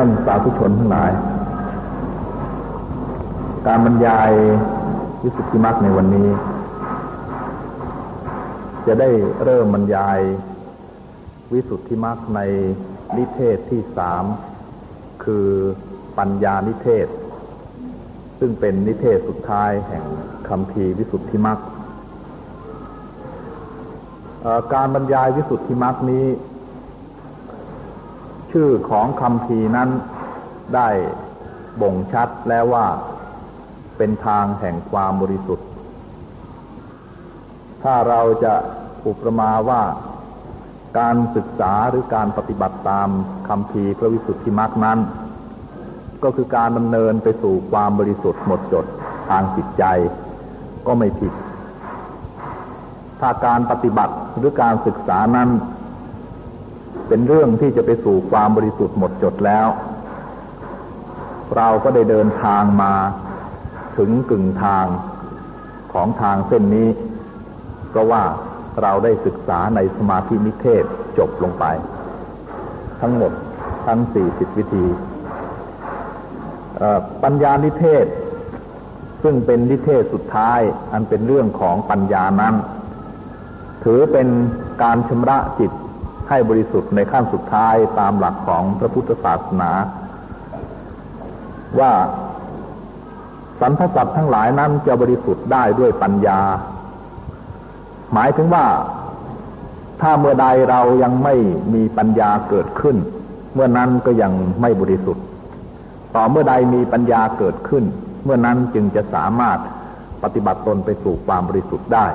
ท่านสาธุชนทั้งหลาย การบรรยายวิสุทธิมรรคในวันนี้ จะได้เริ่มบรรยายวิสุทธิมรรคในนิเทศที่สามคือปัญญานิเทศ ซึ่งเป็นนิเทศสุดท้ายแห่งคำพีวิสุทธิมรรคการบรรยายวิสุทธิมรรคนี้ ชื่อของคำพีนั้นได้บ่งชัดแล้วว่าเป็นทางแห่งความบริสุทธิ์ ถ้าเราจะอุปมาว่าการศึกษาหรือการปฏิบัติตามคำพีพระวิสุทธิมรรคนั้น ก็คือการดำเนินไปสู่ความบริสุทธิ์หมดจดทางจิตใจก็ไม่ผิด ถ้าการปฏิบัติหรือการศึกษานั้น เป็นเรื่องที่จะไปสู่ความบริสุทธิ์หมดจดแล้ว เราก็ได้เดินทางมาถึงกึ่งทางของทางเส้นนี้ เพราะว่าเราได้ศึกษาในสมาธินิเทศจบลงไป ทั้งหมดทั้งสี่สิบวิธีปัญญานิเทศ ซึ่งเป็นนิเทศสุดท้ายอันเป็นเรื่องของปัญญานั้น ถือเป็นการชำระจิต ให้บริสุทธิ์ในขั้นสุดท้ายตามหลักของพระพุทธศาสนา ว่าสรรพสัตว์ทั้งหลายนั้นจะบริสุทธิ์ได้ด้วยปัญญา หมายถึงว่าถ้าเมื่อใดเรายังไม่มีปัญญาเกิดขึ้น เมื่อนั้นก็ยังไม่บริสุทธิ์ ต่อเมื่อใดมีปัญญาเกิดขึ้น เมื่อนั้นจึงจะสามารถปฏิบัติตนไปสู่ความบริสุทธิ์ได้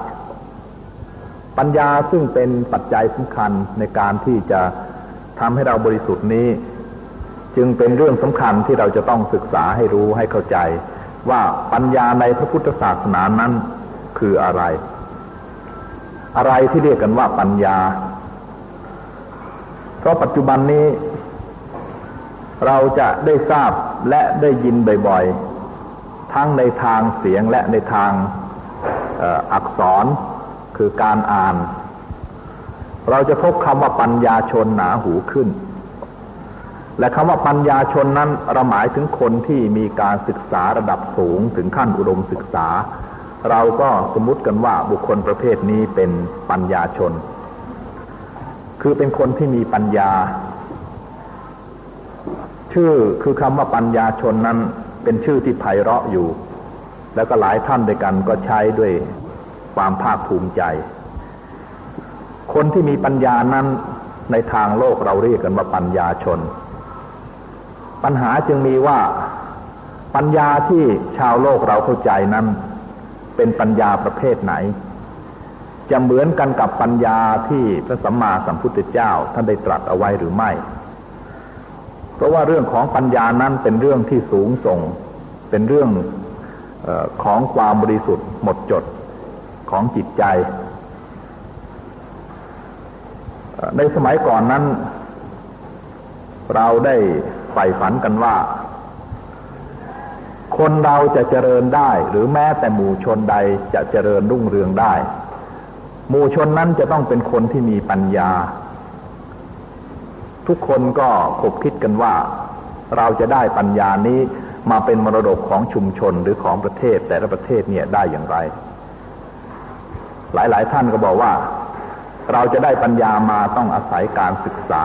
ปัญญาซึ่งเป็นปัจจัยสำคัญในการที่จะทำให้เราบริสุทธิ์นี้ จึงเป็นเรื่องสำคัญที่เราจะต้องศึกษาให้รู้ให้เข้าใจ ว่าปัญญาในพระพุทธศาสนานั้นคืออะไร อะไรที่เรียกกันว่าปัญญา เพราะปัจจุบันนี้ เราจะได้ทราบและได้ยินบ่อยๆ ทั้งในทางเสียงและในทางอักษร คือการอ่าน เราจะพบคำว่าปัญญาชนหนาหูขึ้น และคำว่าปัญญาชนนั้นเราหมายถึงคนที่มีการศึกษาระดับสูงถึงขั้นอุดมศึกษา เราก็สมมติกันว่าบุคคลประเภทนี้เป็นปัญญาชน คือเป็นคนที่มีปัญญา ชื่อคือคำว่าปัญญาชนนั้นเป็นชื่อที่ไพเราะอยู่ แล้วก็หลายท่านด้วยกันก็ใช้ด้วย ความภาคภูมิใจ คนที่มีปัญญานั้นในทางโลกเราเรียกกันว่าปัญญาชน ปัญหาจึงมีว่าปัญญาที่ชาวโลกเราเข้าใจนั้น เป็นปัญญาประเภทไหน จะเหมือนกันกับปัญญาที่พระสัมมาสัมพุทธเจ้าท่านได้ตรัสเอาไว้หรือไม่ เพราะว่าเรื่องของปัญญานั้นเป็นเรื่องที่สูงส่ง เป็นเรื่องอของความบริสุทธิ์หมดจด ของจิตใจ ในสมัยก่อนนั้น เราได้ใฝ่ฝันกันว่า คนเราจะเจริญได้ หรือแม้แต่หมู่ชนใดจะเจริญรุ่งเรืองได้ หมู่ชนนั้นจะต้องเป็นคนที่มีปัญญา ทุกคนก็คบคิดกันว่า เราจะได้ปัญญานี้มาเป็นมรดกของชุมชนหรือของประเทศแต่ละประเทศเนี่ยได้อย่างไร หลายๆ ท่านก็บอกว่า เราจะได้ปัญญามาต้องอาศัยการศึกษา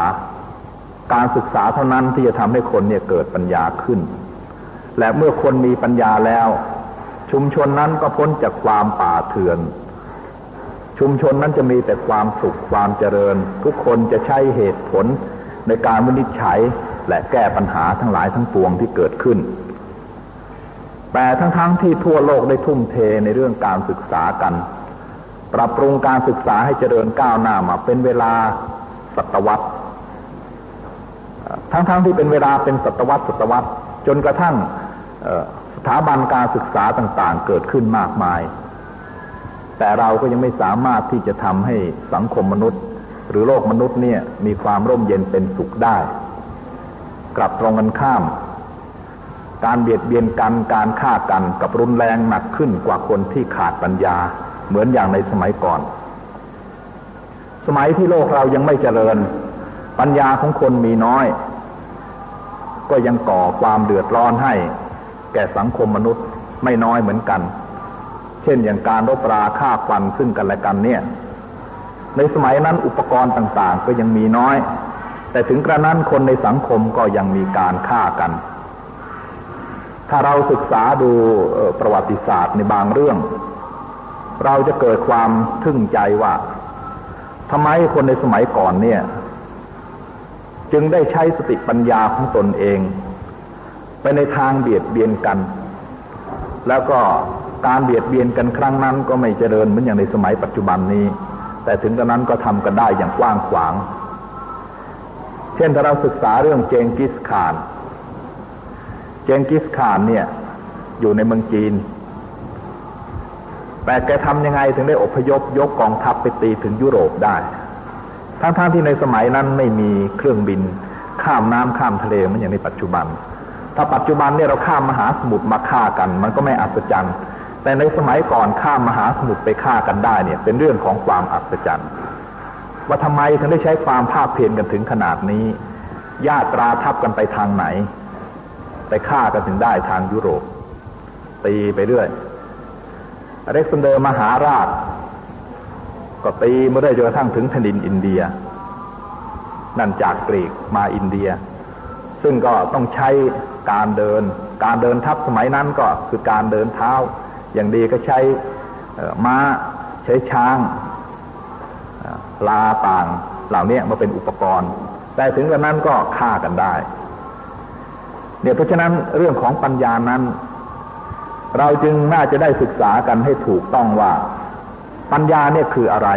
การศึกษาเท่านั้นที่จะทำให้คนเนี่ยเกิดปัญญาขึ้น และเมื่อคนมีปัญญาแล้ว ชุมชนนั้นก็พ้นจากความป่าเถื่อน ชุมชนนั้นจะมีแต่ความสุขความเจริญ ทุกคนจะใช้เหตุผลในการวินิจฉัยและแก้ปัญหาทั้งหลายทั้งปวงที่เกิดขึ้น แต่ทั้งๆทที่ทั่วโลกได้ทุ่มเทในเรื่องการศึกษากัน ปรับปรุงการศึกษาให้เจริญก้าวหน้ามาเป็นเวลาศตวรรษ ทั้งๆทที่เป็นเวลาเป็นศตวรรษศตวรรษ จนกระทั่งสถาบันการศึกษาต่างๆ เกิดขึ้นมากมาย แต่เราก็ยังไม่สามารถที่จะทำให้สังคมมนุษย์ หรือโลกมนุษย์เนี่ยมีความร่มเย็นเป็นสุขได้ กลับตรงกันข้าม การเบียดเบียนกันการฆ่ากันกับรุนแรงหนักขึ้นกว่าคนที่ขาดปัญญา เหมือนอย่างในสมัยก่อน สมัยที่โลกเรายังไม่เจริญ ปัญญาของคนมีน้อย ก็ยังก่อความเดือดร้อนให้ แก่สังคมมนุษย์ไม่น้อยเหมือนกัน เช่นอย่างการรบราฆ่าฟันซึ่งกันและกันเนี่ย ในสมัยนั้นอุปกรณ์ต่างๆ ก็ยังมีน้อย แต่ถึงกระนั้นคนในสังคมก็ยังมีการฆ่ากันถ้าเราศึกษาดูประวัติศาสตร์ในบางเรื่อง เราจะเกิดความทึ่งใจว่าทำไมคนในสมัยก่อนเนี่ย จึงได้ใช้สติปัญญาของตนเอง ไปในทางเบียดเบียนกัน แล้วก็การเบียดเบียนกันครั้งนั้นก็ไม่เจริญเหมือนอย่างในสมัยปัจจุบันนี้ แต่ถึงกระนั้นก็ทำกันได้อย่างกว้างขวาง เช่นถ้าเราศึกษาเรื่องเจงกิสข่าน เจงกิสข่านเนี่ย อยู่ในเมืองจีน แต่แกทำยังไงถึงได้อพยพยกกองทัพไปตีถึงยุโรปได้ ทั้งๆทที่ในสมัยนั้นไม่มีเครื่องบิน ข้ามน้ำข้ามทะเลเหมือนอย่างในปัจจุบัน ถ้าปัจจุบันเนี่ยเราข้ามมหาสมุทรมาฆ่ากัน มันก็ไม่อัศจรรย์ แต่ในสมัยก่อนข้ามมหาสมุทรไปฆ่ากันได้เนี่ย เป็นเรื่องของความอัศจรรย์ว่าทำไมถึงได้ใช้ความภาคเพียรกันถึงขนาดนี้ญาตราทับกันไปทางไหน ไปฆ่ากันถึงได้ทางยุโรป ตีไปเรื่อย อเล็กซานเดอร์มหาราช ก็ตีมาได้จนกระทั่งถึงแผ่นดินอินเดีย นั่นจากกรีกมาอินเดีย ซึ่งก็ต้องใช้การเดิน การเดินทัพสมัยนั้นก็คือการเดินเท้า อย่างดีก็ใช้ม้าใช้ช้างลาต่างเหล่านี้มาเป็นอุปกรณ์ แต่ถึงกระนั้นก็ฆ่ากันได้ เนี่ยเพราะฉะนั้นเรื่องของปัญญานั้น เราจึงน่าจะได้ศึกษากันให้ถูกต้องว่า ปัญญาเนี่ยคืออะไร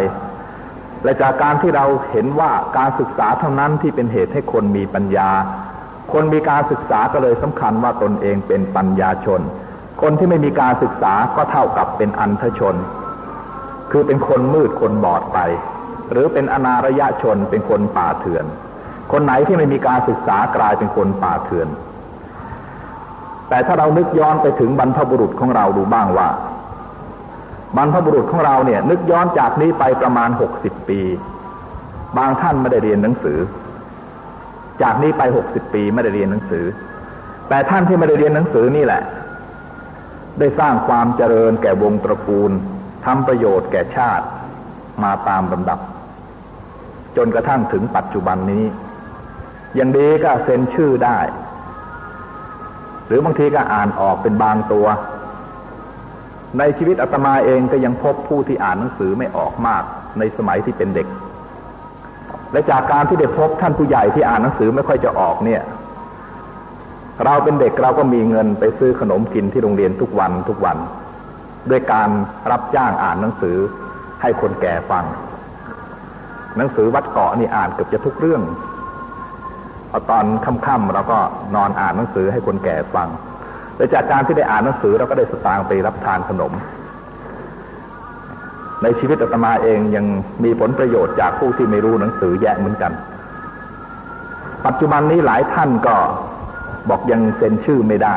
และจากการที่เราเห็นว่าการศึกษาเท่านั้นที่เป็นเหตุให้คนมีปัญญา คนมีการศึกษาก็เลยสำคัญว่าตนเองเป็นปัญญาชน คนที่ไม่มีการศึกษาก็เท่ากับเป็นอันธชน คือเป็นคนมืดคนบอดไป หรือเป็นอนาระยะชนเป็นคนป่าเถื่อน คนไหนที่ไม่มีการศึกษากลายเป็นคนป่าเถื่อน แต่ถ้าเรานึกย้อนไปถึงบรรพบุรุษของเราดูบ้างว่า บรรพบุรุษของเราเนี่ย นึกย้อนจากนี้ไปประมาณหกสิบปี บางท่านไม่ได้เรียนหนังสือ จากนี้ไปหกสิบปีไม่ได้เรียนหนังสือ แต่ท่านที่ไม่ได้เรียนหนังสือนี่แหละ ได้สร้างความเจริญแก่วงตระกูลทำประโยชน์แก่ชาติมาตามลำดับ จนกระทั่งถึงปัจจุบันนี้ อย่างดีก็เซ็นชื่อได้ รือบางทีก็อ่านออกเป็นบางตัว ในชีวิตอาตมาเองก็ยังพบผู้ที่อ่านหนังสือไม่ออกมากในสมัยที่เป็นเด็ก และจากการที่ได้พบท่านผู้ใหญ่ที่อ่านหนังสือไม่ค่อยจะออกเนี่ย เราเป็นเด็กเราก็มีเงินไปซื้อขนมกินที่โรงเรียนทุกวันทุกวัน ด้วยการรับจ้างอ่านหนังสือให้คนแก่ฟัง หนังสือวัดเกาะนี่อ่านเกือบจะทุกเรื่อง พอตอนค่ำๆเราก็นอนอ่านหนังสือให้คนแก่ฟังและจากการที่ได้อ่านหนังสือเราก็ได้สตางค์ไปรับทานขนม ในชีวิตอาตมาเองยังมีผลประโยชน์จากผู้ที่ไม่รู้หนังสือแยะเหมือนกัน ปัจจุบันนี้หลายท่านก็บอกยังเซ็นชื่อไม่ได้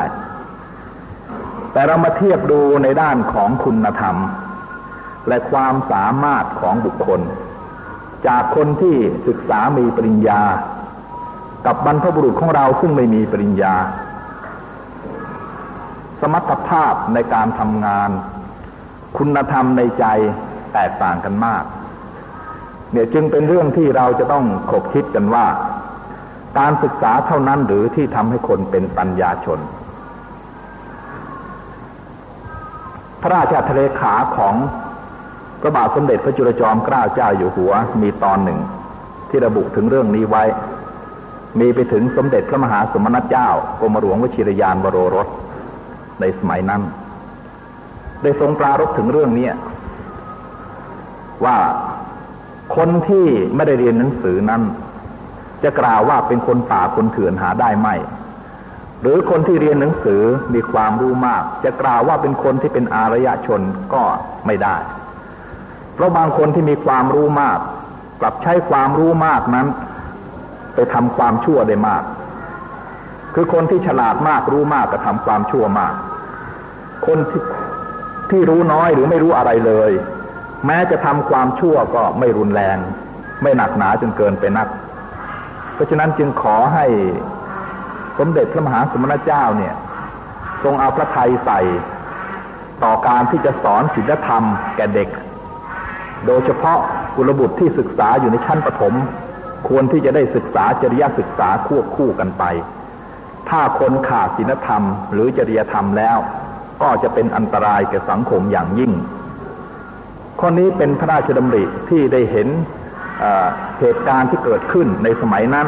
แต่เรามาเทียบดูในด้านของคุณธรรม และความสามารถของบุคคล จากคนที่ศึกษามีปริญญา กับบรรพบุรุษของเราซึ่งไม่มีปริญญา สมรรถภาพในการทำงาน คุณธรรมในใจแตกต่างกันมาก เนี่ยจึงเป็นเรื่องที่เราจะต้องคบคิดกันว่า การศึกษาเท่านั้นหรือที่ทำให้คนเป็นปัญญาชน พระราชาทะเลขาของพระบาทสมเด็จพระจุลจอมเกล้าเจ้าอยู่หัวมีตอนหนึ่ง ที่ระบุถึงเรื่องนี้ไว้ มีไปถึงสมเด็จพระมหาสมณเจ้ากรมหลวงวชิรยานบรรสในสมัยนั้น ได้ทรงปรารบถึงเรื่องนี้ว่าคนที่ไม่ได้เรียนหนังสือนั้น จะกล่าวว่าเป็นคนป่าคนเถื่อนหาได้ไหม หรือคนที่เรียนหนังสือมีความรู้มาก จะกล่าวว่าเป็นคนที่เป็นอารยชนก็ไม่ได้ เพราะบางคนที่มีความรู้มาก กลับใช้ความรู้มากนั้น ไปทำความชั่วได้มาก คือคนที่ฉลาดมากรู้มากก็ทำความชั่วมาก คนที่ที่รู้น้อยหรือไม่รู้อะไรเลย แม้จะทำความชั่วก็ไม่รุนแรง ไม่หนักหนาจนเกินไปนัก เพราะฉะนั้นจึงขอให้สมเด็จพระมหาสมณเจ้าเนี่ย ทรงเอาพระทัยใส่ต่อการที่จะสอนศีลธรรมแก่เด็ก โดยเฉพาะกุลบุตรที่ศึกษาอยู่ในชั้นประถม ควรที่จะได้ศึกษาจริยศึกษาควบคู่กันไป ถ้าคนขาดศีลธรรม หรือจริยธรรมแล้ว ก็จะเป็นอันตรายแก่สังคมอย่างยิ่ง ข้อนี้เป็นพระราชดำริที่ได้เห็นเหตุการณ์ที่เกิดขึ้นในสมัยนั้น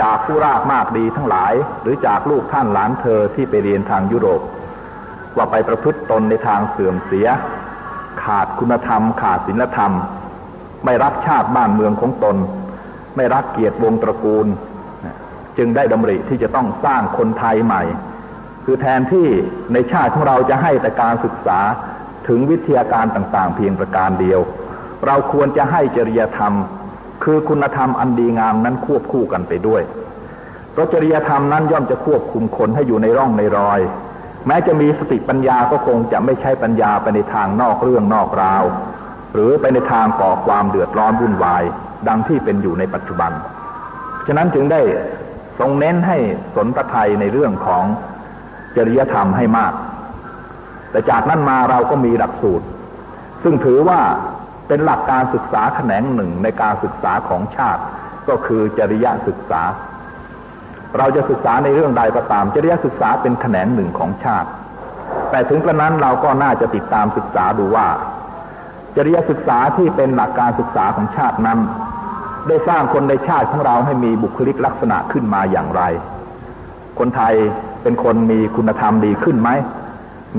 จากผู้รากมากดีทั้งหลาย หรือจากลูกท่านหลานเธอที่ไปเรียนทางยุโรป ว่าไปประพฤติตนในทางเสื่อมเสีย ขาดคุณธรรม ขาดศีลธรรม ไม่รักชาติบ้านเมืองของตน ไม่รักเกียรติวงตระกูล จึงได้ดำริที่จะต้องสร้างคนไทยใหม่ คือแทนที่ในชาติของเราจะให้แต่การศึกษาถึงวิทยาการต่างๆ เพียงประการเดียว เราควรจะให้จริยธรรม คือคุณธรรมอันดีงามนั้นควบคู่กันไปด้วยเพราะจริยธรรมนั้นย่อมจะควบคุมคนให้อยู่ในร่องในรอย แม้จะมีสติปัญญาก็คงจะไม่ใช่ปัญญาไปในทางนอกเรื่องนอกราว หรือไปในทางก่อความเดือดร้อนวุ่นวาย ดังที่เป็นอยู่ในปัจจุบัน ฉะนั้นจึงได้ทรงเน้นให้สนพระไทยในเรื่องของจริยธรรมให้มาก แต่จากนั้นมาเราก็มีหลักสูตร ซึ่งถือว่าเป็นหลักการศึกษาแขนงหนึ่งในการศึกษาของชาติ ก็คือจริยศึกษา เราจะศึกษาในเรื่องใดก็ตาม จริยศึกษาเป็นแขนงหนึ่งของชาติ แต่ถึงกระนั้นเราก็น่าจะติดตามศึกษาดูว่า จริยศึกษาที่เป็นหลักการศึกษาของชาตินั้น ได้สร้างคนในชาติของเราให้มีบุคลิกลักษณะขึ้นมาอย่างไร คนไทยเป็นคนมีคุณธรรมดีขึ้นไหม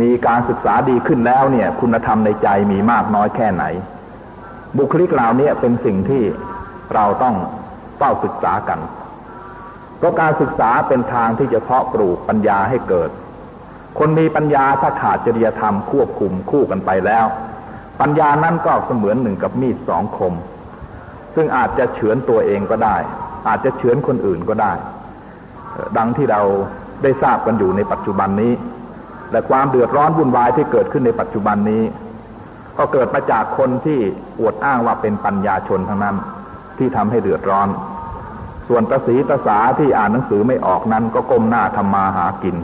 มีการศึกษาดีขึ้นแล้วเนี่ย คุณธรรมในใจมีมากน้อยแค่ไหน บุคลิกเหล่านี้เป็นสิ่งที่เราต้องเฝ้าศึกษากัน เพราะการศึกษาเป็นทางที่จะเพาะปลูกปัญญาให้เกิด คนมีปัญญาถ้าขาดจริยธรรมควบคุมคู่กันไปแล้ว ปัญญานั้นก็เสมือนหนึ่งกับมีดสองคม ซึ่งอาจจะเฉือนตัวเองก็ได้ อาจจะเฉือนคนอื่นก็ได้ ดังที่เราได้ทราบกันอยู่ในปัจจุบันนี้และความเดือดร้อนวุ่นวายที่เกิดขึ้นในปัจจุบันนี้ ก็เกิดมาจากคนที่อวดอ้างว่าเป็นปัญญาชนทั้งนั้นที่ทำให้เดือดร้อน ส่วนประสีภาษาที่อ่านหนังสือไม่ออกนั้นก็ก้มหน้าทำมาหากิน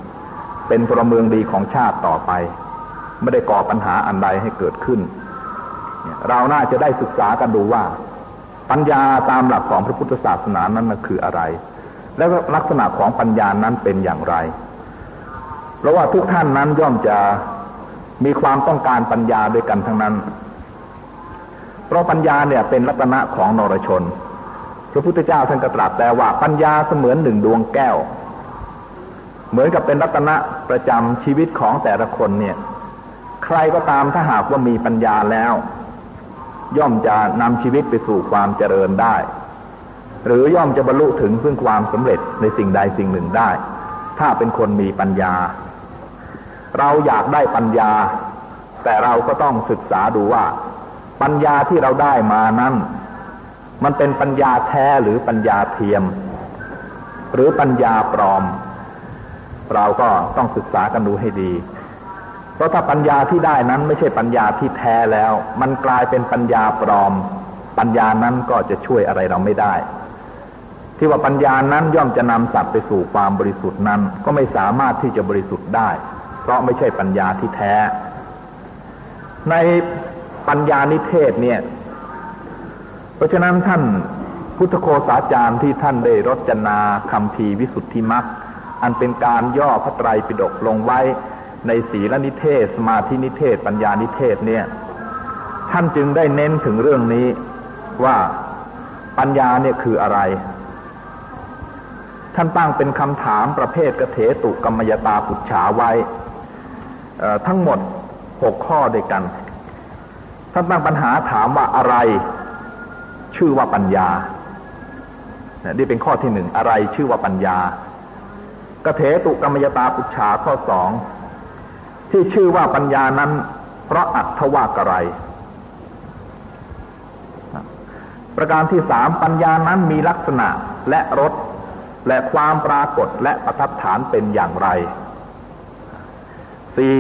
เป็นพลเมืองดีของชาติต่อไป ไม่ได้ก่อปัญหาอันใดให้เกิดขึ้น เราน่าจะได้ศึกษากันดูว่า ปัญญาตามหลักของพระพุทธศาสนานั้นคืออะไร และลักษณะของปัญญานั้นเป็นอย่างไร เพราะว่าทุกท่านนั้นย่อมจะมีความต้องการปัญญาด้วยกันทั้งนั้น เพราะปัญญาเนี่ยเป็นลัตนะของนรชน พระพุทธเจ้าท่านกระตรัสแต่ว่าปัญญาเสมือนหนึ่งดวงแก้ว เหมือนกับเป็นลัตนะประจำชีวิตของแต่ละคนเนี่ย ใครก็ตามถ้าหากว่ามีปัญญาแล้ว ย่อมจะนำชีวิตไปสู่ความเจริญได้ หรือย่อมจะบรรลุถึงซึ่งความสำเร็จในสิ่งใดสิ่งหนึ่งได้ ถ้าเป็นคนมีปัญญา เราอยากได้ปัญญา แต่เราก็ต้องศึกษาดูว่า ปัญญาที่เราได้มานั้น มันเป็นปัญญาแท้หรือปัญญาเทียม หรือปัญญาปลอม เราก็ต้องศึกษากันดูให้ดี เพราะถ้าปัญญาที่ได้นั้นไม่ใช่ปัญญาที่แท้แล้ว มันกลายเป็นปัญญาปลอม ปัญญานั้นก็จะช่วยอะไรเราไม่ได้ ที่ว่าปัญญานั้นย่อมจะนำสัตว์ไปสู่ความบริสุทธิ์นั้น ก็ไม่สามารถที่จะบริสุทธิ์ได้ เพราะไม่ใช่ปัญญาที่แท้ ในปัญญานิเทศเนี่ย เพราะฉะนั้นท่านพุทธโคสาจารย์ที่ท่านได้รจนาคำพีวิสุทธิมักอันเป็นการย่อพระไตรปิฎกลงไว้ ในศีลนิเทศ สมาธินิเทศ ปัญญานิเทศเนี่ย ท่านจึงได้เน้นถึงเรื่องนี้ว่าปัญญาเนี่ยคืออะไร ท่านตั้งเป็นคำถามประเภทกเถตุกรรมยตาปุจฉาไว้ทั้งหมดหกข้อด้วยกัน ท่านตั้งปัญหาถามว่าอะไร ชื่อว่าปัญญานี่เป็นข้อที่หนึ่งอะไรชื่อว่าปัญญากเถตุกรรมยตาปุชาข้อสอง ที่ชื่อว่าปัญญานั้น เพราะอัตถวากระไร ประการที่สามปัญญานั้นมีลักษณะและรสและความปรากฏและประทับฐานเป็นอย่างไรสี่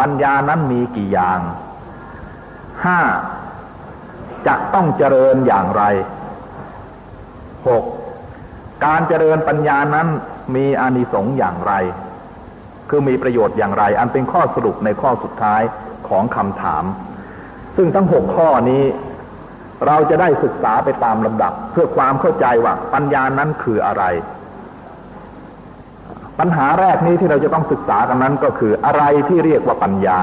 ปัญญานั้นมีกี่อย่างห้าจะต้องเจริญอย่างไรหกการเจริญปัญญานั้นมีอานิสงส์อย่างไร คือมีประโยชน์อย่างไร อันเป็นข้อสรุปในข้อสุดท้ายของคำถาม ซึ่งทั้งหกข้อนี้เราจะได้ศึกษาไปตามลำดับ เพื่อความเข้าใจว่าปัญญานั้นคืออะไร ปัญหาแรกนี้ที่เราจะต้องศึกษากันนั้นก็คืออะไรที่เรียกว่าปัญญา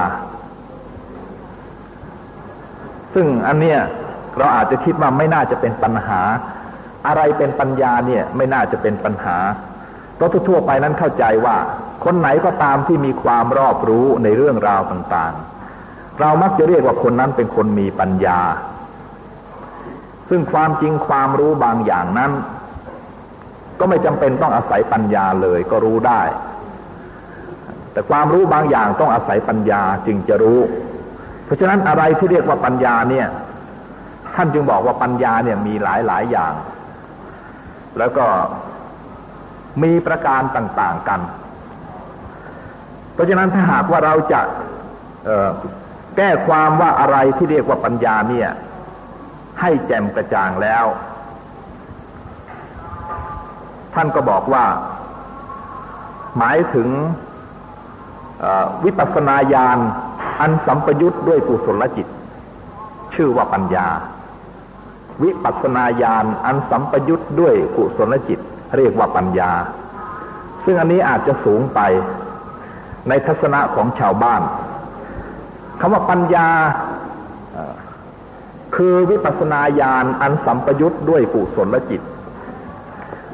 ซึ่งอันเนี้ยเราอาจจะคิดว่าไม่น่าจะเป็นปัญหา อะไรเป็นปัญญาเนี่ยไม่น่าจะเป็นปัญหา เพราะทั่วไปนั้นเข้าใจว่า คนไหนก็ตามที่มีความรอบรู้ในเรื่องราวต่างๆ เรามักจะเรียกว่าคนนั้นเป็นคนมีปัญญา ซึ่งความจริงความรู้บางอย่างนั้น ก็ไม่จำเป็นต้องอาศัยปัญญาเลยก็รู้ได้ แต่ความรู้บางอย่างต้องอาศัยปัญญาจึงจะรู้ เพราะฉะนั้นอะไรที่เรียกว่าปัญญาเนี่ย ท่านจึงบอกว่าปัญญาเนี่ยมีหลายหลายอย่าง แล้วก็ มีประการต่าง ๆกัน เพราะฉะนั้นถ้าหากว่าเราจะแก้ความว่าอะไรที่เรียกว่าปัญญาเนี่ย ให้แจ่มกระจ่างแล้ว ท่านก็บอกว่า หมายถึงวิปัสสนาญาณอันสัมปยุตด้วยกุศลจิต ชื่อว่าปัญญา วิปัสสนาญาณอันสัมปยุตด้วยกุศลจิต เรียกว่าปัญญา ซึ่งอันนี้อาจจะสูงไปในทัศนะของชาวบ้านคำว่าปัญญาคือวิปัสนาญาณอันสัมปยุตด้วยกุศลจิต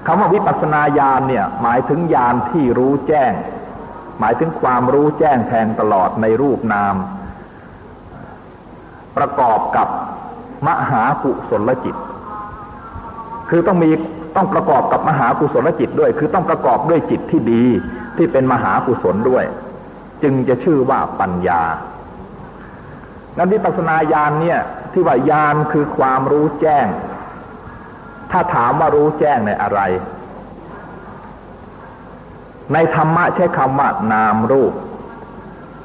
คำว่าวิปัสนาญาณเนี่ยหมายถึงญาณที่รู้แจ้ง หมายถึงความรู้แจ้งแทงตลอดในรูปนาม ประกอบกับมหากุศลจิต คือต้องมีต้องประกอบกับมหากุศลจิตด้วย คือต้องประกอบด้วยจิตที่ดีที่เป็นมหากุศลด้วย จึงจะชื่อว่าปัญญางั้นวิปัสนาญาณเนี่ยที่ว่าญาณคือความรู้แจ้ง ถ้าถามว่ารู้แจ้งในอะไร ในธรรมะใช้คำว่านามรูป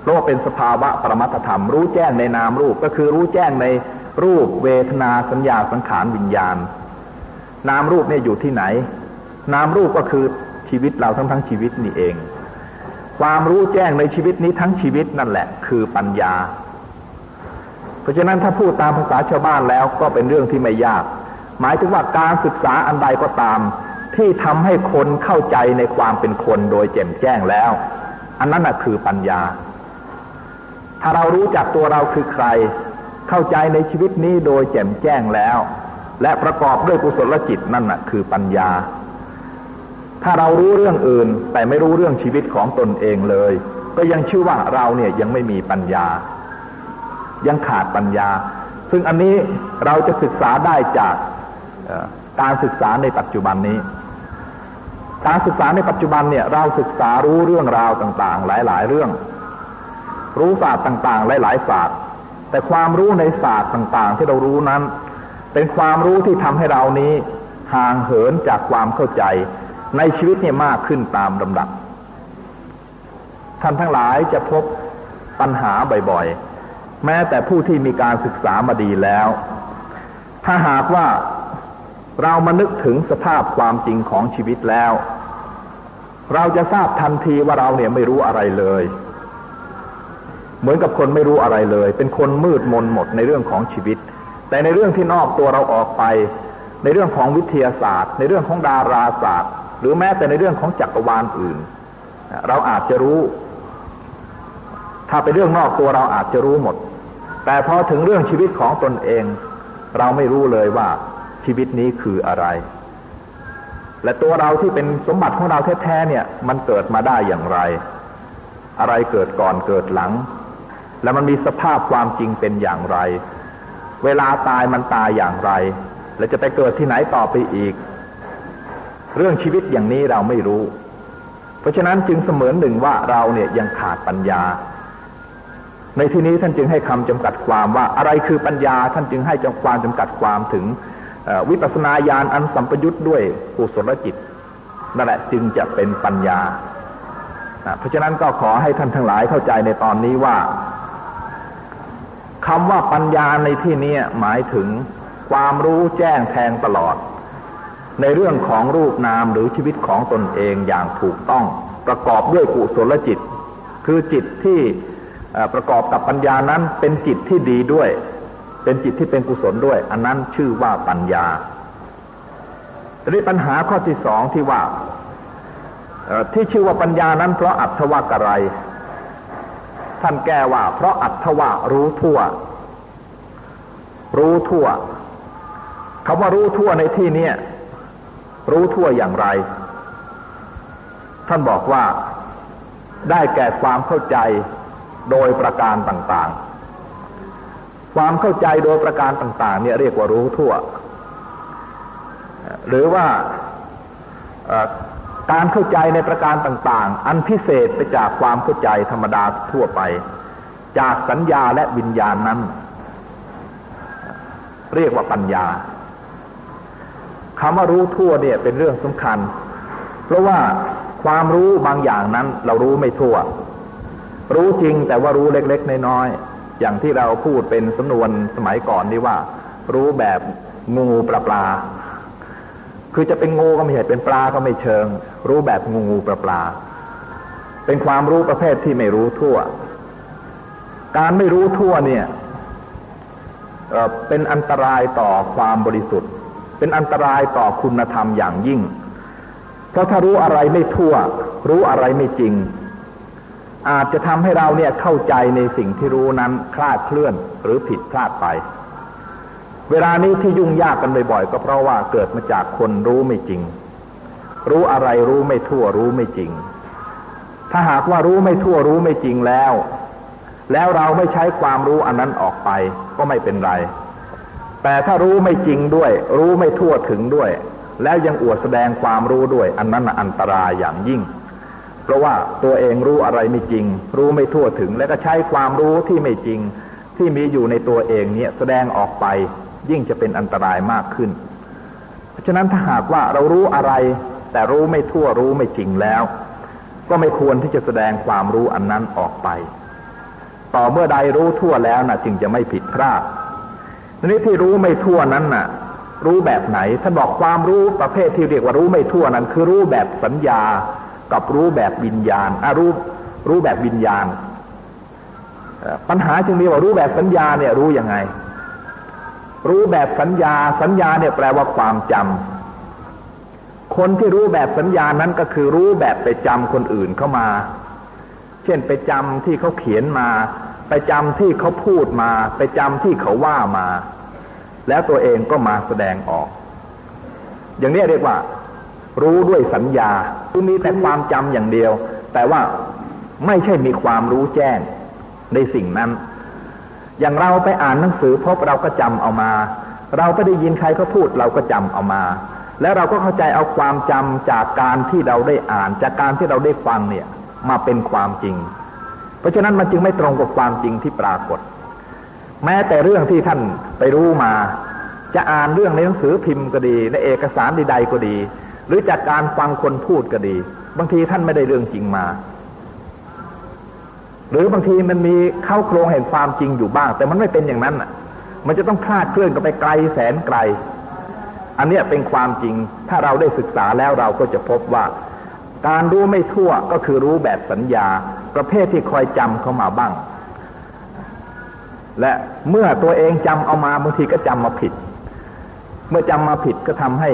เพราะว่าเป็นสภาวะประมัตธรรม รู้แจ้งในนามรูปก็คือรู้แจ้งในรูปเวทนาสัญญาสังขารวิญญาณ นามรูปเนี่ยอยู่ที่ไหน นามรูปก็คือชีวิตเราทั้งทั้งชีวิตนี่เอง ความรู้แจ้งในชีวิตนี้ทั้งชีวิตนั่นแหละ คือปัญญา เพราะฉะนั้นถ้าพูดตามภาษาชาวบ้านแล้วก็เป็นเรื่องที่ไม่ยาก หมายถึงว่าการศึกษาอันใดก็ตาม ที่ทำให้คนเข้าใจในความเป็นคนโดยแจ่มแจ้งแล้ว อันนั้นนะคือปัญญา ถ้าเรารู้จักตัวเราคือใคร เข้าใจในชีวิตนี้โดยแจ่มแจ้งแล้ว และประกอบด้วยกุศลจิตนั่นนะคือปัญญา ถ้าเรารู้เรื่องอื่นแต่ไม่รู้เรื่องชีวิตของตนเองเลย ก็ยังชื่อว่าเราเนี่ยยังไม่มีปัญญา ยังขาดปัญญา ซึ่งอันนี้เราจะศึกษาได้จากการศึกษาในปัจจุบันนี้ การศึกษาในปัจจุบันเนี่ยเราศึกษารู้เรื่องราวต่างๆ หลาย ๆ เรื่อง รู้ศาสตร์ต่างๆ หลาย ๆ ศาสตร์ แต่ความรู้ในศาสตร์ต่าง ๆ ที่เรารู้นั้น เป็นความรู้ที่ทำให้เรานี้ห่างเหินจากความเข้าใจ ในชีวิตเนี่ยมากขึ้นตามลำดับ ท่านทั้งหลายจะพบปัญหาบ่อยๆ แม้แต่ผู้ที่มีการศึกษามาดีแล้ว ถ้าหากว่าเรามานึกถึงสภาพความจริงของชีวิตแล้ว เราจะทราบทันทีว่าเราเนี่ยไม่รู้อะไรเลย เหมือนกับคนไม่รู้อะไรเลย เป็นคนมืดมนหมดในเรื่องของชีวิต แต่ในเรื่องที่นอกตัวเราออกไป ในเรื่องของวิทยาศาสตร์ ในเรื่องของดาราศาสตร์ หรือแม้แต่ในเรื่องของจักรวาลอื่น เราอาจจะรู้ ถ้าเป็นเรื่องนอกตัวเราอาจจะรู้หมด แต่พอถึงเรื่องชีวิตของตนเอง เราไม่รู้เลยว่าชีวิตนี้คืออะไร และตัวเราที่เป็นสมบัติของเราแท้ๆเนี่ย มันเกิดมาได้อย่างไร อะไรเกิดก่อนเกิดหลัง และมันมีสภาพความจริงเป็นอย่างไร เวลาตายมันตายอย่างไร และจะไปเกิดที่ไหนต่อไปอีก เรื่องชีวิตอย่างนี้เราไม่รู้ เพราะฉะนั้นจึงเสมือนหนึ่งว่าเราเนี่ยยังขาดปัญญา ในที่นี้ท่านจึงให้คำจำกัดความว่าอะไรคือปัญญา ท่านจึงให้จำความจำกัดความถึงวิปัสสนาญาณอันสัมปยุตด้วยกุศลจิตนั่นแหละจึงจะเป็นปัญญา เพราะฉะนั้นก็ขอให้ท่านทั้งหลายเข้าใจในตอนนี้ว่า คำว่าปัญญาในที่นี้หมายถึงความรู้แจ้งแทงตลอด ในเรื่องของรูปนามหรือชีวิตของตนเองอย่างถูกต้อง ประกอบด้วยกุศลจิต คือจิตที่ประกอบกับปัญญานั้นเป็นจิตที่ดีด้วย เป็นจิตที่เป็นกุศลด้วย อันนั้นชื่อว่าปัญญาทีนี้ปัญหาข้อที่สองที่ว่าที่ชื่อว่าปัญญานั้นเพราะอัตถวากะไร ท่านแก้ว่า เพราะอัตถวารู้ทั่ว รู้ทั่วคำว่ารู้ทั่วในที่นี้รู้ทั่วอย่างไร ท่านบอกว่าได้แก่ความเข้าใจโดยประการต่างๆ ความเข้าใจโดยประการต่าง ๆ เนี่ยเรียกว่ารู้ทั่ว หรือว่า การเข้าใจในประการต่างๆ อันพิเศษไปจากความเข้าใจธรรมดาทั่วไป จากสัญญาและวิญญาณนั้น เรียกว่าปัญญาคำว่ารู้ทั่วเนี่ยเป็นเรื่องสำคัญ เพราะว่าความรู้บางอย่างนั้นเรารู้ไม่ทั่ว รู้จริงแต่ว่ารู้เล็กๆน้อยๆอย่างที่เราพูดเป็นสำนวนสมัยก่อนนี่ว่า รู้แบบงูปลาปลา คือจะเป็นงูก็ไม่เห็นเป็นปลาก็ไม่เชิง รู้แบบงูงูปลาปลา เป็นความรู้ประเภทที่ไม่รู้ทั่ว การไม่รู้ทั่วเนี่ยเป็นอันตรายต่อความบริสุทธิ์ เป็นอันตรายต่อคุณธรรมอย่างยิ่ง เพราะถ้ารู้อะไรไม่ทั่ว รู้อะไรไม่จริง อาจจะทำให้เราเนี่ยเข้าใจในสิ่งที่รู้นั้นคลาดเคลื่อนหรือผิดพลาดไป เวลานี้ที่ยุ่งยากกันบ่อยๆก็เพราะว่าเกิดมาจากคนรู้ไม่จริง รู้อะไรรู้ไม่ทั่วรู้ไม่จริง ถ้าหากว่ารู้ไม่ทั่วรู้ไม่จริงแล้ว แล้วเราไม่ใช้ความรู้อันนั้นออกไปก็ไม่เป็นไร แต่ถ้ารู้ไม่จริงด้วย รู้ไม่ทั่วถึงด้วย แล้วยังอวดแสดงความรู้ด้วย อันนั้นอันตรายอย่างยิ่ง เพราะว่าตัวเองรู้อะไรไม่จริง รู้ไม่ทั่วถึง แล้วก็ใช้ความรู้ที่ไม่จริง ที่มีอยู่ในตัวเองเนี่ยแสดงออกไป ยิ่งจะเป็นอันตรายมากขึ้น เพราะฉะนั้นถ้าหากว่าเรารู้อะไร แต่รู้ไม่ทั่วรู้ไม่จริงแล้ว ก็ไม่ควรที่จะแสดงความรู้อันนั้นออกไป ต่อเมื่อใดรู้ทั่วแล้วนะจึงจะไม่ผิดพลาดทีนี้ที่รู้ไม่ทั่วนั้นน่ะ รู้แบบไหนท่านบอกความรู้ประเภทที่เรียกว่ารู้ไม่ทั่วนั้น คือรู้แบบสัญญากับรู้แบบวิญญาณอะรู้รู้แบบวิญญาณปัญหาจึงมีว่ารู้แบบสัญญาเนี่ยรู้ยังไง รู้แบบสัญญา สัญญาเนี่ยแปลว่าความจำคนที่รู้แบบสัญญานั้นก็คือรู้แบบไปจำคนอื่นเข้ามา เช่นไปจำที่เขาเขียนมา ไปจำที่เขาพูดมา ไปจำที่เขาว่ามา แล้วตัวเองก็มาแสดงออก อย่างนี้เรียกว่า รู้ด้วยสัญญาคือมีแต่ความจำอย่างเดียว แต่ว่าไม่ใช่มีความรู้แจ้งในสิ่งนั้น อย่างเราไปอ่านหนังสือพบเราก็จำเอามา เราไปได้ยินใครเขาพูดเราก็จำเอามา แล้วเราก็เข้าใจเอาความจำจากการที่เราได้อ่าน จากการที่เราได้ฟังเนี่ยมาเป็นความจริง เพราะฉะนั้นมันจึงไม่ตรงกับความจริงที่ปรากฏ แม้แต่เรื่องที่ท่านไปรู้มา จะอ่านเรื่องในหนังสือพิมพ์ก็ดี ในเอกสารใดๆก็ดี หรือจากการฟังคนพูดก็ดี บางทีท่านไม่ได้เรื่องจริงมา หรือบางทีมันมีเข้าโครงแห่งความจริงอยู่บ้าง แต่มันไม่เป็นอย่างนั้นอะ มันจะต้องคลาดเคลื่อนกันไปไกลแสนไกล อันนี้เป็นความจริง ถ้าเราได้ศึกษาแล้วเราก็จะพบว่า การรู้ไม่ทั่วก็คือรู้แบบสัญญา ประเภทที่คอยจำเข้ามาบ้าง และเมื่อตัวเองจำเอามาบางทีก็จำมาผิด เมื่อจำมาผิดก็ทำให้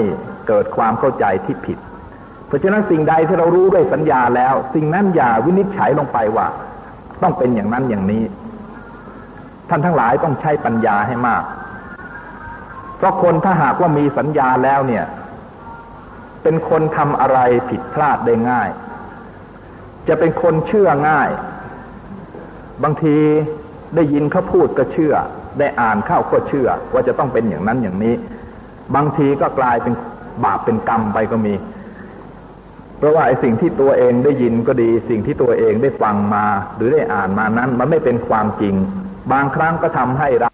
เกิดความเข้าใจที่ผิด เพราะฉะนั้นสิ่งใดที่เรารู้ด้วยสัญญาแล้ว สิ่งนั้นอย่าวินิจฉัยลงไปว่า ต้องเป็นอย่างนั้นอย่างนี้ ท่านทั้งหลายต้องใช้ปัญญาให้มาก เพราะคนถ้าหากว่ามีสัญญาแล้วเนี่ย เป็นคนทำอะไรผิดพลาดได้ง่าย จะเป็นคนเชื่อง่าย บางทีได้ยินเขาพูดก็เชื่อ ได้อ่านเข้าก็เชื่อ ว่าจะต้องเป็นอย่างนั้นอย่างนี้ บางทีก็กลายเป็นบาปเป็นกรรมไปก็มี เพราะว่าไอ้สิ่งที่ตัวเองได้ยินก็ดี สิ่งที่ตัวเองได้ฟังมา หรือได้อ่านมานั้น มันไม่เป็นความจริง บางครั้งก็ทำให้เรา